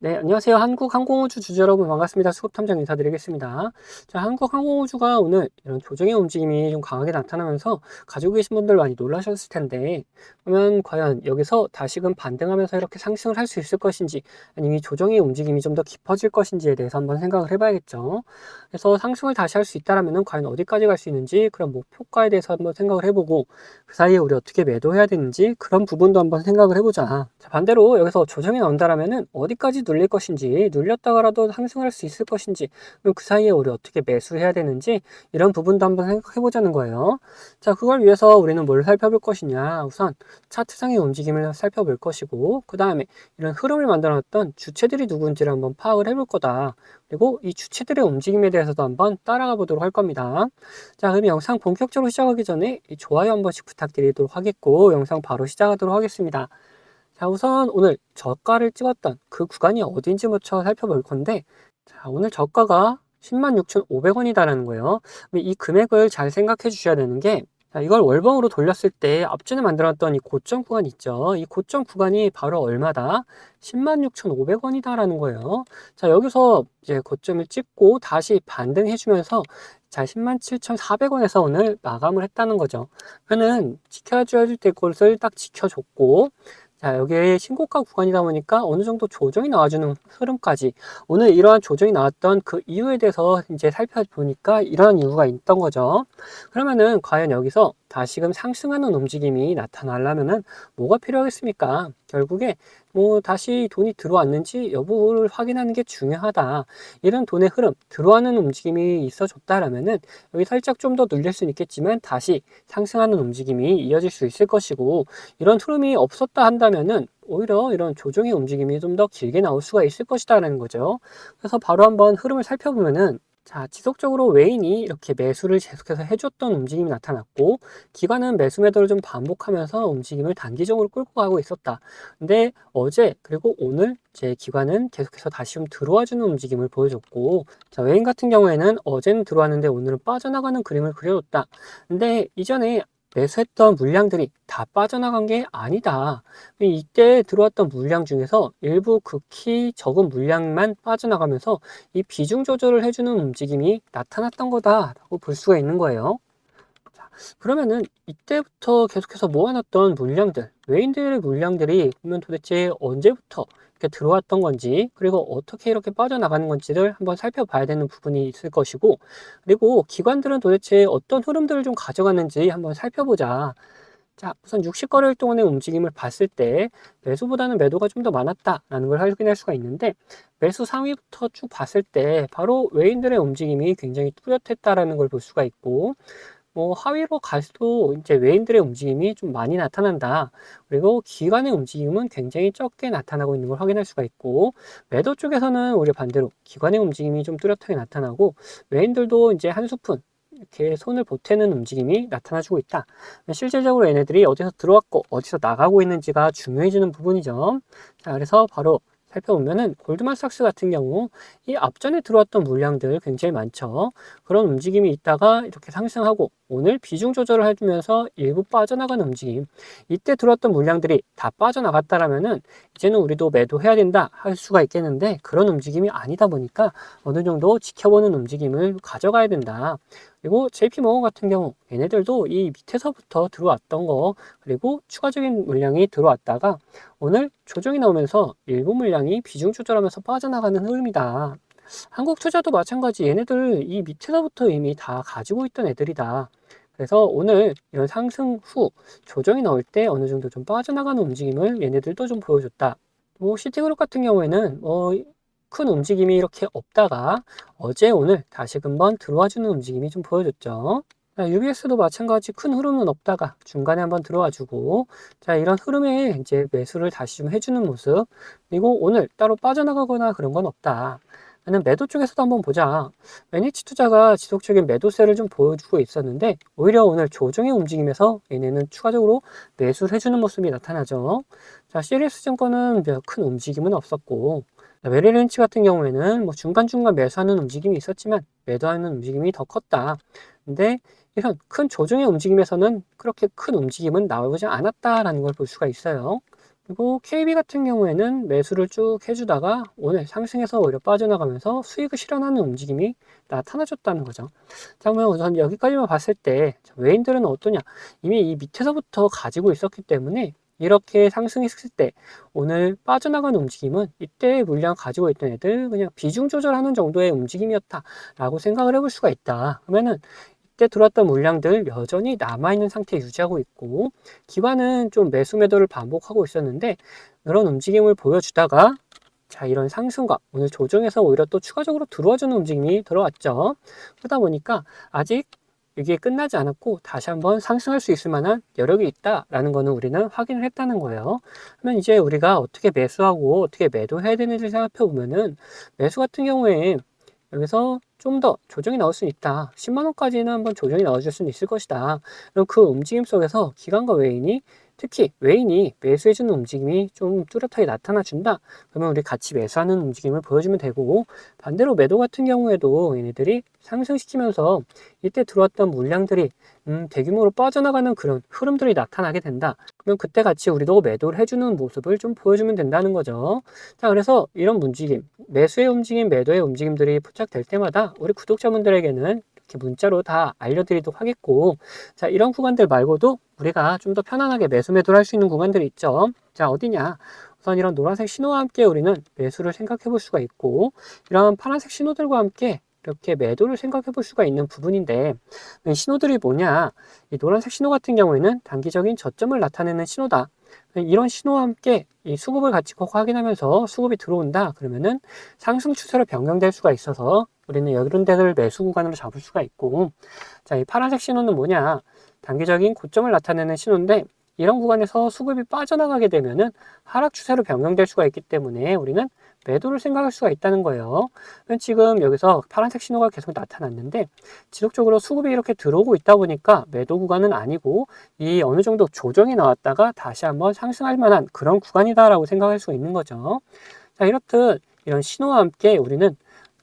네, 안녕하세요. 한국항공우주 주주 여러분 반갑습니다. 수급탐정 인사드리겠습니다. 자, 한국항공우주가 오늘 이런 조정의 움직임이 좀 강하게 나타나면서 가지고 계신 분들 많이 놀라셨을 텐데, 그러면 과연 여기서 다시금 반등하면서 이렇게 상승을 할 수 있을 것인지, 아니면 이 조정의 움직임이 좀 더 깊어질 것인지에 대해서 한번 생각을 해봐야겠죠. 그래서 상승을 다시 할 수 있다라면 과연 어디까지 갈 수 있는지 그런 목표가에 대해서 한번 생각을 해보고, 그 사이에 우리 어떻게 매도해야 되는지 그런 부분도 한번 생각을 해보자. 자, 반대로 여기서 조정이 나온다라면은 어디까지 눌릴 것인지 눌렸다가라도 상승할 수 있을 것인지 그럼 그 사이에 우리 어떻게 매수해야 되는지 이런 부분도 한번 생각해 보자는 거예요. 자 그걸 위해서 우리는 뭘 살펴볼 것이냐 우선 차트상의 움직임을 살펴볼 것이고 그 다음에 이런 흐름을 만들어놨던 주체들이 누군지를 한번 파악을 해볼 거다. 그리고 이 주체들의 움직임에 대해서도 한번 따라가 보도록 할 겁니다. 자 그럼 영상 본격적으로 시작하기 전에 좋아요 한 번씩 부탁드리도록 하겠고 영상 바로 시작하도록 하겠습니다. 자, 우선 오늘 저가를 찍었던 그 구간이 어딘지부터 살펴볼 건데, 자, 오늘 저가가 106,500원이다라는 거예요. 이 금액을 잘 생각해 주셔야 되는 게, 자, 이걸 월봉으로 돌렸을 때 앞전에 만들었던 이 고점 구간 있죠. 이 고점 구간이 바로 얼마다? 106,500원이다라는 거예요. 자, 여기서 이제 고점을 찍고 다시 반등해 주면서 자, 107,400원에서 오늘 마감을 했다는 거죠. 그는 지켜줘야 될 곳을 딱 지켜줬고, 자, 여기에 신고가 구간이다 보니까 어느 정도 조정이 나와주는 흐름까지 오늘 이러한 조정이 나왔던 그 이유에 대해서 이제 살펴보니까 이러한 이유가 있던 거죠. 그러면은 과연 여기서 다시금 상승하는 움직임이 나타나려면은 뭐가 필요하겠습니까? 결국에 뭐 다시 돈이 들어왔는지 여부를 확인하는 게 중요하다. 이런 돈의 흐름, 들어가는 움직임이 있어줬다라면은 여기 살짝 좀 더 눌릴 수는 있겠지만 다시 상승하는 움직임이 이어질 수 있을 것이고 이런 흐름이 없었다 한다면은 오히려 이런 조정의 움직임이 좀 더 길게 나올 수가 있을 것이다라는 거죠. 그래서 바로 한번 흐름을 살펴보면은 자, 지속적으로 외인이 이렇게 매수를 계속해서 해줬던 움직임이 나타났고, 기관은 매수 매도를 좀 반복하면서 움직임을 단기적으로 끌고 가고 있었다. 근데 어제, 그리고 오늘 제 기관은 계속해서 다시 좀 들어와주는 움직임을 보여줬고, 자, 외인 같은 경우에는 어제는 들어왔는데 오늘은 빠져나가는 그림을 그려줬다. 근데 이전에 매수했던 물량들이 다 빠져나간 게 아니다. 이때 들어왔던 물량 중에서 일부 극히 적은 물량만 빠져나가면서 이 비중 조절을 해주는 움직임이 나타났던 거다라고 볼 수가 있는 거예요. 자, 그러면은 이때부터 계속해서 모아놨던 물량들, 외인들의 물량들이 그러면 도대체 언제부터 이렇게 들어왔던 건지 그리고 어떻게 이렇게 빠져나가는 건지를 한번 살펴봐야 되는 부분이 있을 것이고 그리고 기관들은 도대체 어떤 흐름들을 좀 가져갔는지 한번 살펴보자. 자, 우선 60거래일 동안의 움직임을 봤을 때 매수보다는 매도가 좀 더 많았다라는 걸 확인할 수가 있는데 매수 상위부터 쭉 봤을 때 바로 외인들의 움직임이 굉장히 뚜렷했다라는 걸 볼 수가 있고 뭐 하위로 갈수록 이제 외인들의 움직임이 좀 많이 나타난다. 그리고 기관의 움직임은 굉장히 적게 나타나고 있는 걸 확인할 수가 있고 매도 쪽에서는 오히려 반대로 기관의 움직임이 좀 뚜렷하게 나타나고 외인들도 이제 한 스푼 이렇게 손을 보태는 움직임이 나타나주고 있다. 실질적으로 얘네들이 어디서 들어왔고 어디서 나가고 있는지가 중요해지는 부분이죠. 자, 그래서 바로 살펴보면은 골드만삭스 같은 경우 이 앞전에 들어왔던 물량들 굉장히 많죠. 그런 움직임이 있다가 이렇게 상승하고 오늘 비중 조절을 해주면서 일부 빠져나가는 움직임. 이때 들어왔던 물량들이 다 빠져나갔다라면은 이제는 우리도 매도해야 된다 할 수가 있겠는데 그런 움직임이 아니다 보니까 어느 정도 지켜보는 움직임을 가져가야 된다. 그리고 JP모건 같은 경우 얘네들도 이 밑에서부터 들어왔던 거 그리고 추가적인 물량이 들어왔다가 오늘 조정이 나오면서 일부 물량이 비중 조절하면서 빠져나가는 흐름이다. 한국 투자도 마찬가지 얘네들 이 밑에서부터 이미 다 가지고 있던 애들이다. 그래서 오늘 이런 상승 후 조정이 나올 때 어느 정도 좀 빠져나가는 움직임을 얘네들도 좀 보여줬다. 뭐 시티그룹 같은 경우에는 뭐 큰 움직임이 이렇게 없다가 어제 오늘 다시 금번 들어와주는 움직임이 좀 보여줬죠. 자, UBS도 마찬가지 큰 흐름은 없다가 중간에 한번 들어와주고 자 이런 흐름에 이제 매수를 다시 좀 해주는 모습 그리고 오늘 따로 빠져나가거나 그런 건 없다. 나는 매도 쪽에서도 한번 보자. 매니치 투자가 지속적인 매도세를 좀 보여주고 있었는데 오히려 오늘 조정의 움직임에서 얘네는 추가적으로 매수를 해주는 모습이 나타나죠. 자, 시리스 증권은 큰 움직임은 없었고 메리린치 같은 경우에는 뭐 중간중간 매수하는 움직임이 있었지만 매도하는 움직임이 더 컸다. 근데 이런 큰 조정의 움직임에서는 그렇게 큰 움직임은 나오지 않았다라는 걸 볼 수가 있어요. 그리고 KB 같은 경우에는 매수를 쭉 해주다가 오늘 상승해서 오히려 빠져나가면서 수익을 실현하는 움직임이 나타나줬다는 거죠. 자, 그러면 우선 여기까지만 봤을 때 외인들은 어떠냐? 이미 이 밑에서부터 가지고 있었기 때문에 이렇게 상승했을 때 오늘 빠져나가는 움직임은 이때 물량 가지고 있던 애들 그냥 비중 조절하는 정도의 움직임이었다라고 생각을 해볼 수가 있다. 그러면은 이때 들어왔던 물량들 여전히 남아있는 상태 유지하고 있고 기관은 좀 매수 매도를 반복하고 있었는데 그런 움직임을 보여주다가 자 이런 상승과 오늘 조정에서 오히려 또 추가적으로 들어와주는 움직임이 들어왔죠. 그러다 보니까 아직 이게 끝나지 않았고 다시 한번 상승할 수 있을 만한 여력이 있다라는 거는 우리는 확인을 했다는 거예요. 그러면 이제 우리가 어떻게 매수하고 어떻게 매도해야 되는지 생각해 보면은 매수 같은 경우에 여기서 좀 더 조정이 나올 수 있다. 10만 원까지는 한번 조정이 나와줄 수는 있을 것이다. 그럼 그 움직임 속에서 기관과 외인이 특히 외인이 매수해주는 움직임이 좀 뚜렷하게 나타나 준다. 그러면 우리 같이 매수하는 움직임을 보여주면 되고 반대로 매도 같은 경우에도 얘네들이 상승시키면서 이때 들어왔던 물량들이 음, 대규모로 빠져나가는 그런 흐름들이 나타나게 된다. 그러면 그때 같이 우리도 매도를 해주는 모습을 좀 보여주면 된다는 거죠. 자, 그래서 이런 움직임, 매수의 움직임, 매도의 움직임들이 포착될 때마다 우리 구독자분들에게는 이렇게 문자로 다 알려드리도록 하겠고, 자, 이런 구간들 말고도 우리가 좀 더 편안하게 매수 매도를 할 수 있는 구간들이 있죠. 자, 어디냐? 우선 이런 노란색 신호와 함께 우리는 매수를 생각해 볼 수가 있고, 이런 파란색 신호들과 함께 이렇게 매도를 생각해 볼 수가 있는 부분인데 이 신호들이 뭐냐? 이 노란색 신호 같은 경우에는 단기적인 저점을 나타내는 신호다. 이런 신호와 함께 이 수급을 같이 꼭 확인하면서 수급이 들어온다 그러면은 상승 추세로 변경될 수가 있어서 우리는 이런 데를 매수 구간으로 잡을 수가 있고 자 이 파란색 신호는 뭐냐? 단기적인 고점을 나타내는 신호인데 이런 구간에서 수급이 빠져나가게 되면은 하락 추세로 변경될 수가 있기 때문에 우리는 매도를 생각할 수가 있다는 거예요. 지금 여기서 파란색 신호가 계속 나타났는데 지속적으로 수급이 이렇게 들어오고 있다 보니까 매도 구간은 아니고 이 어느 정도 조정이 나왔다가 다시 한번 상승할 만한 그런 구간이다라고 생각할 수 있는 거죠. 자, 이렇듯 이런 신호와 함께 우리는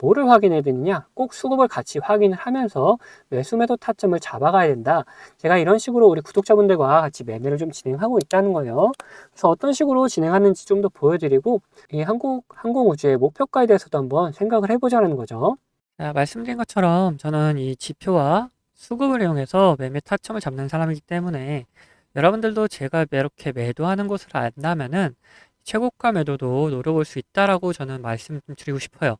뭐를 확인해야 되느냐? 꼭 수급을 같이 확인을 하면서 매수 매도 타점을 잡아가야 된다. 제가 이런 식으로 우리 구독자분들과 같이 매매를 좀 진행하고 있다는 거예요. 그래서 어떤 식으로 진행하는지 좀 더 보여드리고 이 한국 항공우주의 목표가에 대해서도 한번 생각을 해보자는 거죠. 자, 말씀드린 것처럼 저는 이 지표와 수급을 이용해서 매매 타점을 잡는 사람이기 때문에 여러분들도 제가 이렇게 매도하는 곳을 안다면은 최고가 매도도 노려볼 수 있다라고 저는 말씀드리고 싶어요.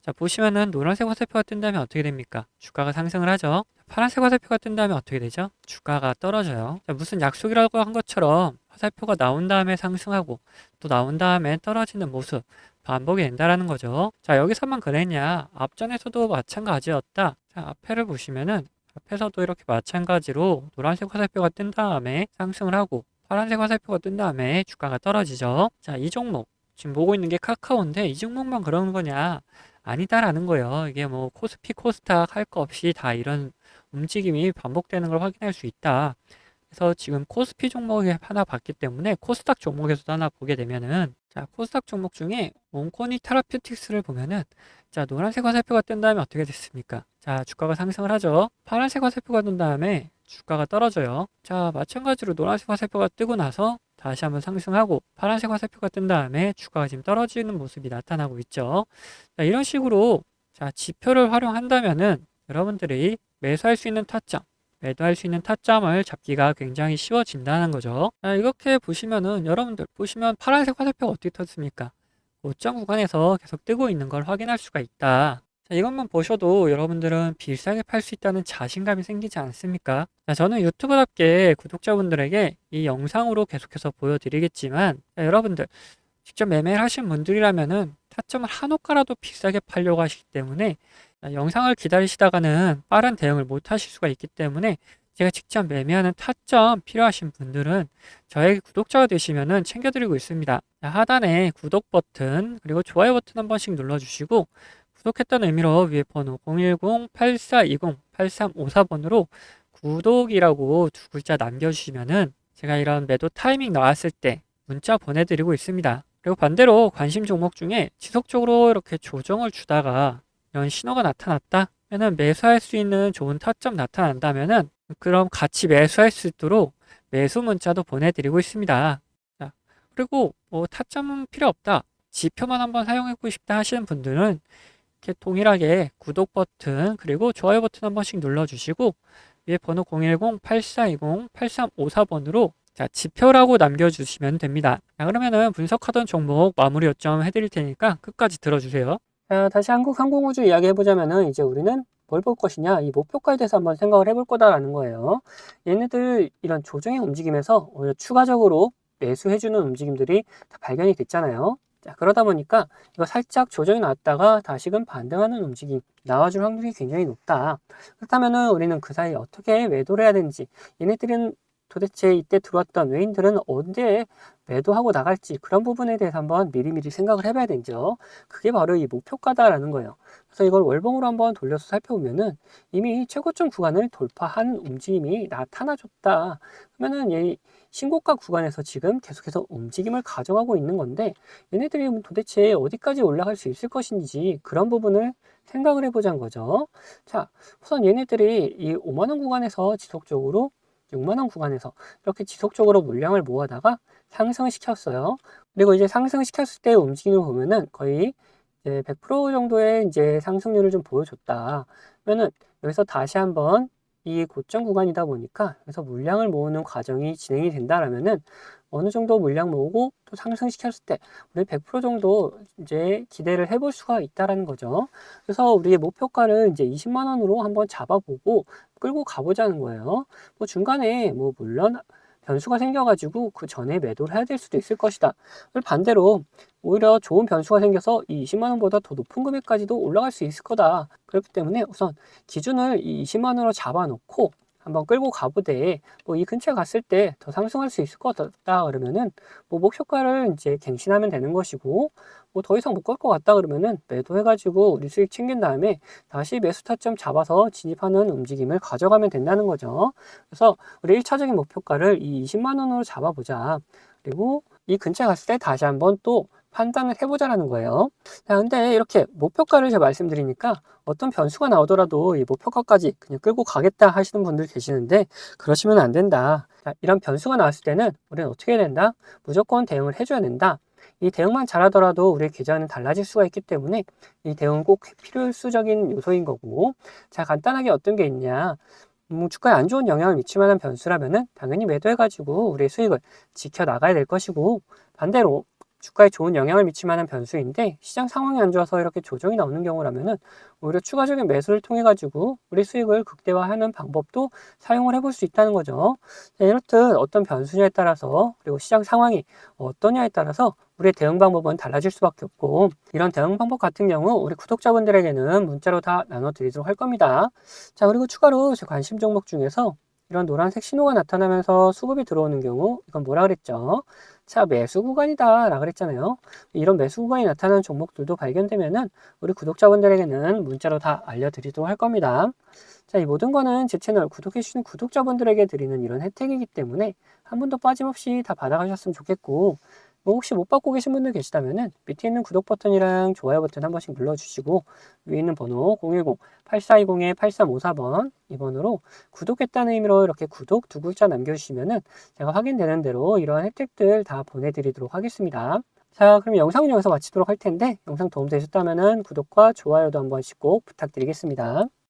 자, 보시면은 노란색 화살표가 뜬다면 어떻게 됩니까? 주가가 상승을 하죠. 파란색 화살표가 뜬다면 어떻게 되죠? 주가가 떨어져요. 자, 무슨 약속이라고 한 것처럼 화살표가 나온 다음에 상승하고 또 나온 다음에 떨어지는 모습 반복이 된다라는 거죠. 자, 여기서만 그랬냐? 앞전에서도 마찬가지였다. 자, 앞에를 보시면은 앞에서도 이렇게 마찬가지로 노란색 화살표가 뜬 다음에 상승을 하고 파란색 화살표가 뜬 다음에 주가가 떨어지죠. 자, 이 종목 지금 보고 있는 게 카카오인데 이 종목만 그러는 거냐? 아니다라는 거예요. 이게 뭐 코스피, 코스닥 할 거 없이 다 이런 움직임이 반복되는 걸 확인할 수 있다. 그래서 지금 코스피 종목에 하나 봤기 때문에 코스닥 종목에서도 하나 보게 되면은 자 코스닥 종목 중에 온코니 테라퓨틱스를 보면은 자 노란색 화살표가 뜬 다음에 어떻게 됐습니까? 자 주가가 상승을 하죠. 파란색 화살표가 뜬 다음에 주가가 떨어져요. 자 마찬가지로 노란색 화살표가 뜨고 나서 다시 한번 상승하고 파란색 화살표가 뜬 다음에 주가가 지금 떨어지는 모습이 나타나고 있죠. 자, 이런 식으로 자, 지표를 활용한다면은 여러분들이 매수할 수 있는 타점, 매도할 수 있는 타점을 잡기가 굉장히 쉬워진다는 거죠. 자, 이렇게 보시면은 여러분들 보시면 파란색 화살표가 어떻게 떴습니까? 고점 구간에서 계속 뜨고 있는 걸 확인할 수가 있다. 자, 이것만 보셔도 여러분들은 비싸게 팔 수 있다는 자신감이 생기지 않습니까? 자, 저는 유튜브답게 구독자분들에게 이 영상으로 계속해서 보여드리겠지만 자, 여러분들 직접 매매를 하신 분들이라면은 타점을 한 호가라도 비싸게 팔려고 하시기 때문에 자, 영상을 기다리시다가는 빠른 대응을 못 하실 수가 있기 때문에 제가 직접 매매하는 타점 필요하신 분들은 저에게 구독자가 되시면은 챙겨드리고 있습니다. 자, 하단에 구독 버튼 그리고 좋아요 버튼 한 번씩 눌러주시고 구독했다는 의미로 위에 번호 010-8420-8354번으로 구독이라고 두 글자 남겨주시면은 제가 이런 매도 타이밍 나왔을 때 문자 보내드리고 있습니다. 그리고 반대로 관심 종목 중에 지속적으로 이렇게 조정을 주다가 이런 신호가 나타났다? 면은 매수할 수 있는 좋은 타점 나타난다면은 그럼 같이 매수할 수 있도록 매수 문자도 보내드리고 있습니다. 자, 그리고 뭐 타점은 필요 없다. 지표만 한번 사용해보고 싶다 하시는 분들은 이렇게 동일하게 구독 버튼 그리고 좋아요 버튼 한 번씩 눌러주시고 위에 번호 010-8420-8354번으로 자, 지표라고 남겨주시면 됩니다. 자, 그러면은 분석하던 종목 마무리 요점 해드릴 테니까 끝까지 들어주세요. 자, 다시 한국 항공우주 이야기 해보자면은 이제 우리는 뭘 볼 것이냐 이 목표가에 대해서 한번 생각을 해볼 거다라는 거예요. 얘네들 이런 조정의 움직임에서 오히려 추가적으로 매수해주는 움직임들이 다 발견이 됐잖아요. 자, 그러다 보니까 이거 살짝 조정이 나왔다가 다시금 반등하는 움직임 나와줄 확률이 굉장히 높다. 그렇다면은 우리는 그 사이에 어떻게 매도를 해야 되는지 얘네들은 도대체 이때 들어왔던 외인들은 언제 매도하고 나갈지 그런 부분에 대해서 한번 미리미리 생각을 해봐야 되죠. 그게 바로 이 목표가다라는 거예요. 그래서 이걸 월봉으로 한번 돌려서 살펴보면은 이미 최고점 구간을 돌파한 움직임이 나타나줬다. 그러면은 이 신고가 구간에서 지금 계속해서 움직임을 가져가고 있는 건데 얘네들이 도대체 어디까지 올라갈 수 있을 것인지 그런 부분을 생각을 해보자는 거죠. 자, 우선 얘네들이 이 5만원 구간에서 지속적으로 6만원 구간에서 이렇게 지속적으로 물량을 모아다가 상승시켰어요. 그리고 이제 상승시켰을 때 움직임을 보면은 거의 이제 100% 정도의 이제 상승률을 좀 보여줬다. 그러면은 여기서 다시 한번 이 고점 구간이다 보니까 그래서 물량을 모으는 과정이 진행이 된다라면은 어느 정도 물량 모으고 또 상승시켰을 때 우리 100% 정도 이제 기대를 해볼 수가 있다라는 거죠. 그래서 우리의 목표가를 이제 20만 원으로 한번 잡아보고 끌고 가보자는 거예요. 뭐 중간에 뭐 물론 변수가 생겨가지고 그 전에 매도를 해야 될 수도 있을 것이다. 반대로 오히려 좋은 변수가 생겨서 이 20만 원보다 더 높은 금액까지도 올라갈 수 있을 거다. 그렇기 때문에 우선 기준을 이 20만 원으로 잡아놓고 한번 끌고 가보되 뭐 이 근처에 갔을 때 더 상승할 수 있을 것 같다 그러면은 뭐 목표가를 이제 갱신하면 되는 것이고 뭐 더 이상 못 갈 것 같다 그러면은 매도해가지고 우리 수익 챙긴 다음에 다시 매수 타점 잡아서 진입하는 움직임을 가져가면 된다는 거죠. 그래서 우리 1차적인 목표가를 이 20만 원으로 잡아보자. 그리고 이 근처에 갔을 때 다시 한번 또 판단을 해보자라는 거예요. 자, 근데 이렇게 목표가를 제가 말씀드리니까 어떤 변수가 나오더라도 이 목표가까지 그냥 끌고 가겠다 하시는 분들 계시는데 그러시면 안 된다. 자, 이런 변수가 나왔을 때는 우리는 어떻게 해야 된다? 무조건 대응을 해줘야 된다. 이 대응만 잘하더라도 우리의 계좌는 달라질 수가 있기 때문에 이 대응은 꼭 필수적인 요소인 거고. 자 간단하게 어떤 게 있냐. 음, 주가에 안 좋은 영향을 미칠 만한 변수라면은 당연히 매도해가지고 우리의 수익을 지켜 나가야 될 것이고 반대로 주가에 좋은 영향을 미칠 만한 변수인데 시장 상황이 안 좋아서 이렇게 조정이 나오는 경우라면은 오히려 추가적인 매수를 통해 가지고 우리 수익을 극대화하는 방법도 사용을 해볼 수 있다는 거죠. 자, 이렇듯 어떤 변수냐에 따라서 그리고 시장 상황이 어떠냐에 따라서 우리의 대응 방법은 달라질 수밖에 없고 이런 대응 방법 같은 경우 우리 구독자분들에게는 문자로 다 나눠드리도록 할 겁니다. 자 그리고 추가로 제 관심 종목 중에서 이런 노란색 신호가 나타나면서 수급이 들어오는 경우 이건 뭐라 그랬죠? 자 매수 구간이다 라 그랬잖아요. 이런 매수 구간이 나타나는 종목들도 발견되면은 우리 구독자분들에게는 문자로 다 알려드리도록 할 겁니다. 자 이 모든 거는 제 채널 구독해주시는 구독자분들에게 드리는 이런 혜택이기 때문에 한 분도 빠짐없이 다 받아가셨으면 좋겠고 뭐 혹시 못 받고 계신 분들 계시다면은 밑에 있는 구독 버튼이랑 좋아요 버튼 한 번씩 눌러주시고 위에 있는 번호 010-8420-8354번 이 번호로 구독했다는 의미로 이렇게 구독 두 글자 남겨주시면은 제가 확인되는 대로 이러한 혜택들 다 보내드리도록 하겠습니다. 자 그럼 영상은 여기서 마치도록 할 텐데 영상 도움 되셨다면은 구독과 좋아요도 한 번씩 꼭 부탁드리겠습니다.